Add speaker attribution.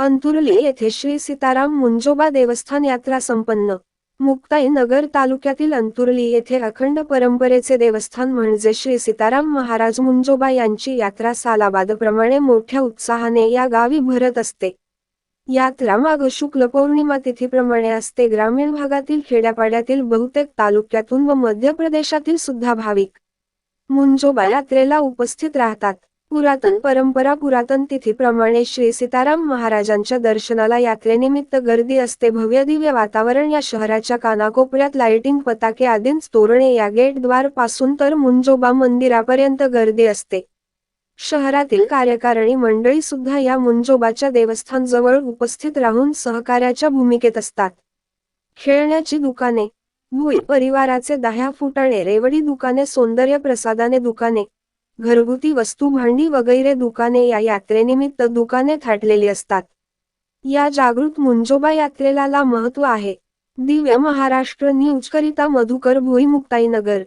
Speaker 1: अंतुर्ली येथे श्री सीताराम मुंजोबा देवस्थान यात्रा संपन्न. मुक्ताई नगर तालुक्यातील अंतुर्ली येथे अखंड परंपरेचे देवस्थान म्हणजे श्री सीताराम महाराज मुंजोबा यांची यात्रा सालाबादप्रमाणे मोठ्या उत्साहाने या गावी भरत असते. यात्रा माघ शुक्ल पौर्णिमा तिथीप्रमाणे असते. ग्रामीण भागातील खेड्यापाड्यातील बहुतेक तालुक्यातून व मध्य प्रदेशातील सुद्धा भाविक मुंजोबा यात्रेला उपस्थित राहतात. पुरातन परंपरा पुरातन तिथीप्रमाणे श्री सीताराम महाराजांच्या दर्शनाला यात्रेनिमित्त गर्दी असते. भव्य दिव्य वातावरण या शहराच्या कानाकोपऱ्यात लाइटिंग पताके आदींच तोरणे या गेटद्वारपासून तर मुंजोबा मंदिरापर्यंत गर्दी असते. शहरातील कार्यकारिणी मंडळी सुद्धा या मुंजोबाच्या देवस्थान जवळ उपस्थित राहून सहकार्याच्या भूमिकेत असतात. खेळण्याची दुकाने भुई परिवाराचे दहा फुटाणे रेवडी दुकाने सौंदर्य प्रसादाने दुकाने घरगुती वस्तू भांडी वगैरे दुकाने या यात्रेनिमित्त दुकाने थाटलेली असतात. या जागृत मुंजोबा यात्रेला महत्त्व आहे. दिव्य महाराष्ट्र न्यूज करिता मधुकर भुईमुक्ताईनगर.